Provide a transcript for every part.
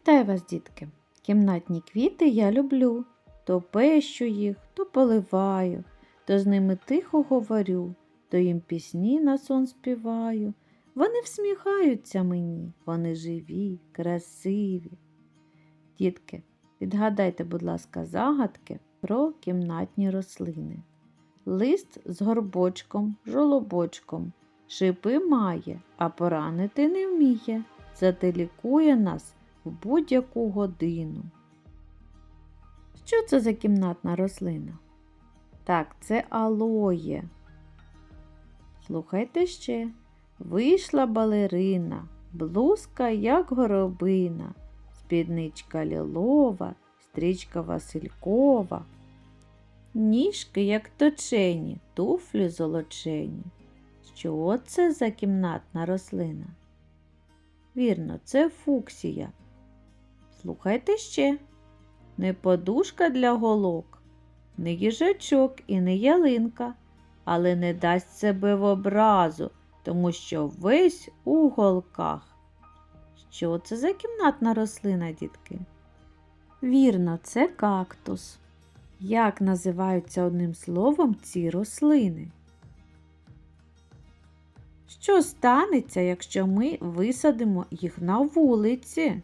Вітаю вас, дітки! Кімнатні квіти я люблю. То пещу їх, то поливаю, то з ними тихо говорю, то їм пісні на сон співаю. Вони всміхаються мені, вони живі, красиві. Дітки, відгадайте, будь ласка, загадки про кімнатні рослини. Лист з горбочком, жолобочком, шипи має, а поранити не вміє. Зате лікує нас в будь-яку годину. Що це за кімнатна рослина? Так, це алоє. Слухайте ще. Вийшла балерина, блузка, як горобина, спідничка лілова, стрічка Василькова, ніжки, як точені, туфлі золочені. Що це за кімнатна рослина? Вірно, це фуксія. Слухайте ще. Не подушка для голок, не їжачок і не ялинка, але не дасть себе в образу, тому що весь у голках. Що це за кімнатна рослина, дітки? Вірно, це кактус. Як називаються одним словом ці рослини? Що станеться, якщо ми висадимо їх на вулиці?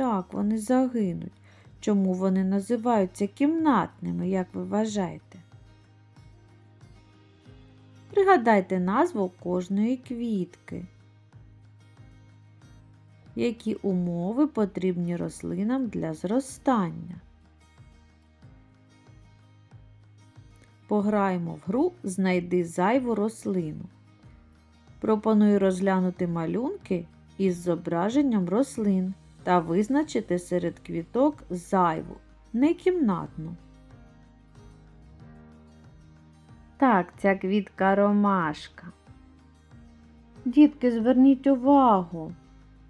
Так, вони загинуть. Чому вони називаються кімнатними, як ви вважаєте? Пригадайте назву кожної квітки. Які умови потрібні рослинам для зростання? Пограємо в гру Знайди зайву рослину. Пропоную розглянути малюнки із зображенням рослин та визначити серед квіток зайву, не кімнатну. Так, ця квітка ромашка. Дітки, зверніть увагу.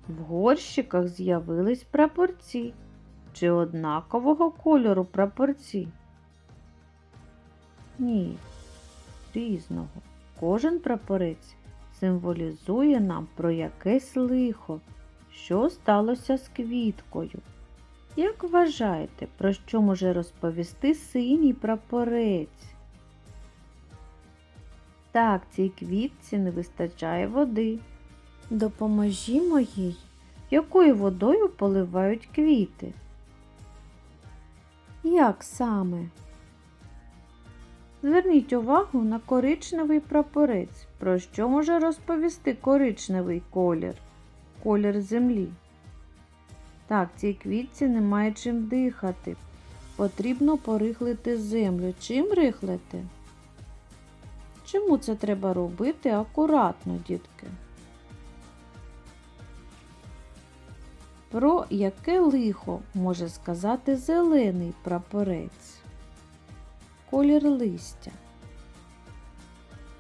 В горщиках з'явились прапорці чи однакового кольору прапорці. Ні, різного. Кожен прапорець символізує нам про якесь лихо, що сталося з квіткою. Як вважаєте, про що може розповісти синій прапорець? Так, цій квітці не вистачає води. Допоможімо їй, якою водою поливають квіти. Як саме? Зверніть увагу на коричневий прапорець. Про що може розповісти коричневий колір? Колір землі. Так, цій квітці немає чим дихати. Потрібно порихлити землю. Чим рихлити? Чому це треба робити акуратно, дітки? Про яке лихо може сказати зелений прапорець? Колір листя.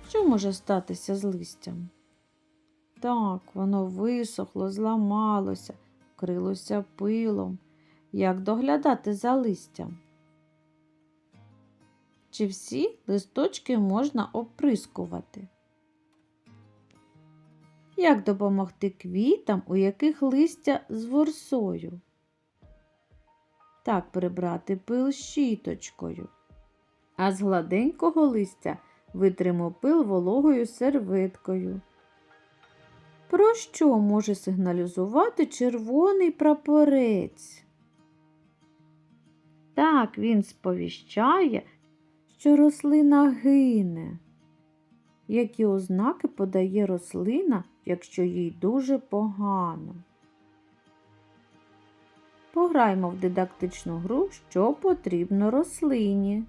Що може статися з листям? Так, воно висохло, зламалося, вкрилося пилом. Як доглядати за листям? Чи всі листочки можна оприскувати? Як допомогти квітам, у яких листя з ворсою? Так прибрати пил щіточкою. А з гладенького листя витримо пил вологою серветкою. Про що може сигналізувати червоний прапорець? Так, він сповіщає, що рослина гине. Які ознаки подає рослина, якщо їй дуже погано? Пограймо в дидактичну гру, що потрібно рослині.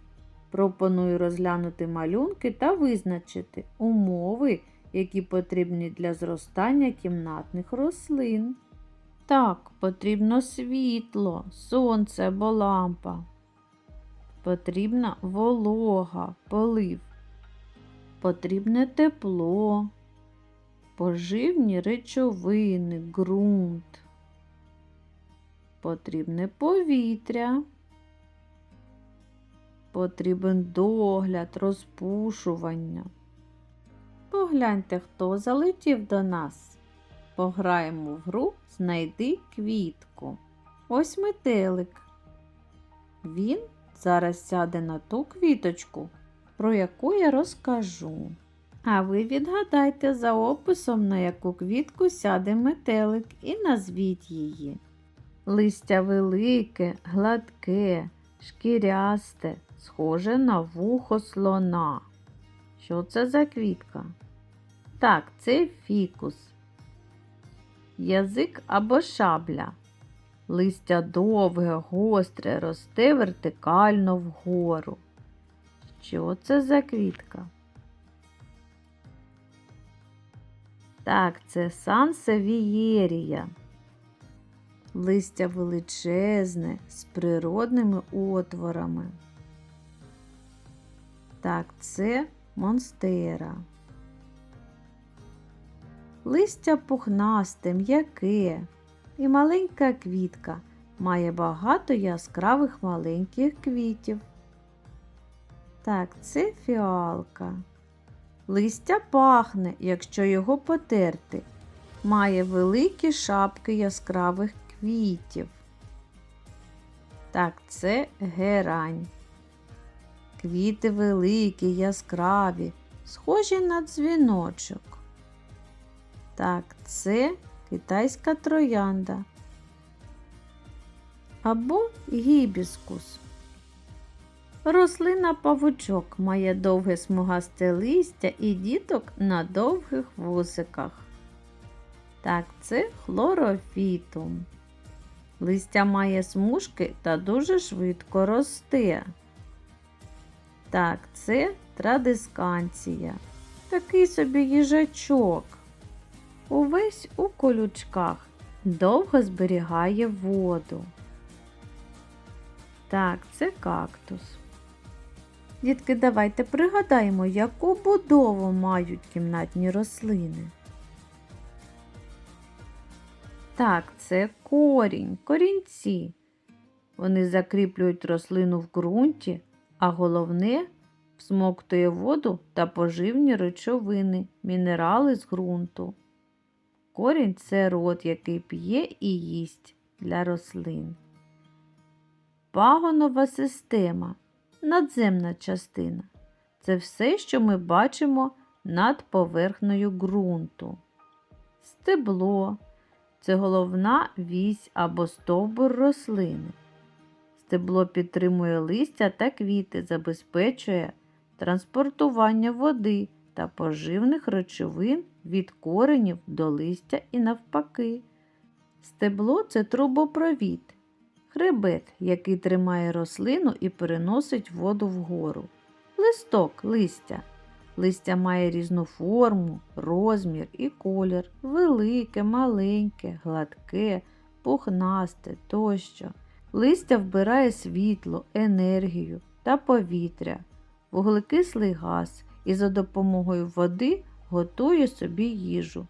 Пропоную розглянути малюнки та визначити умови, які потрібні для зростання кімнатних рослин. Так, потрібно світло, сонце або лампа. Потрібна волога, полив. Потрібне тепло, поживні речовини, ґрунт. Потрібне повітря. Потрібен догляд, розпушування. Погляньте, хто залетів до нас. Пограємо в гру Знайди квітку. Ось метелик. Він зараз сяде на ту квіточку, про яку я розкажу. А ви відгадайте за описом, на яку квітку сяде метелик, і назвіть її. Листя велике, гладке, шкірясте, схоже на вухо слона. Що це за квітка? Так, це фікус. Язик або шабля. Листя довге, гостре, росте вертикально вгору. Що це за квітка? Так, це сансевієрія. Листя величезне з природними отворами. Так, це монстера. Листя пухнасте, м'яке і маленька квітка має багато яскравих маленьких квітів. Так, це фіалка. Листя пахне, якщо його потерти. Має великі шапки яскравих квітів. Так, це герань. Квіти великі, яскраві, схожі на дзвіночок. Так, це китайська троянда. Або гібіскус. Рослина павучок має довге смугасте листя і діток на довгих вусиках. Так, це хлорофітум. Листя має смужки та дуже швидко росте. Так, це традисканція. Такий собі їжачок. Увесь у колючках довго зберігає воду. Так, це кактус. Дітки, давайте пригадаємо, яку будову мають кімнатні рослини. Так, це корінь, корінці. Вони закріплюють рослину в ґрунті, а головне всмоктує воду та поживні речовини, мінерали з ґрунту. Корінь це рот, який п'є і їсть для рослин. Пагонова система надземна частина. Це все, що ми бачимо над поверхнею ґрунту. Стебло це головна вісь або стовбур рослини. Стебло підтримує листя та квіти, забезпечує транспортування води та поживних речовин від коренів до листя і навпаки. Стебло це трубопровід, хребет, який тримає рослину і переносить воду вгору. Листок листя. Листя має різну форму, розмір і колір велике, маленьке, гладке, пухнасте тощо. Листя вбирає світло, енергію та повітря, вуглекислий газ і за допомогою води готує собі їжу.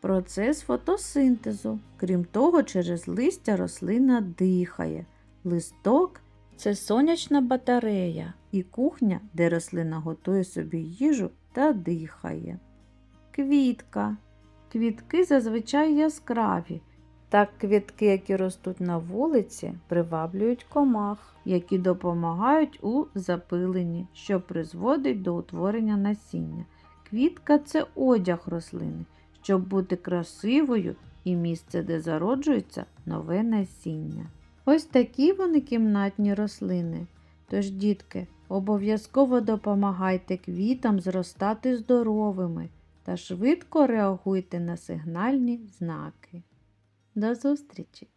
Процес фотосинтезу. Крім того, через листя рослина дихає. Листок це сонячна батарея і кухня, де рослина готує собі їжу та дихає. Квітка. Квітки зазвичай яскраві. Так квітки, які ростуть на вулиці, приваблюють комах, які допомагають у запиленні, що призводить до утворення насіння. Квітка це одяг рослини, щоб бути красивою і місце, де зароджується нове насіння. Ось такі вони кімнатні рослини. Тож, дітки, обов'язково допомагайте квітам зростати здоровими та швидко реагуйте на сигнальні знаки. До зустрічі!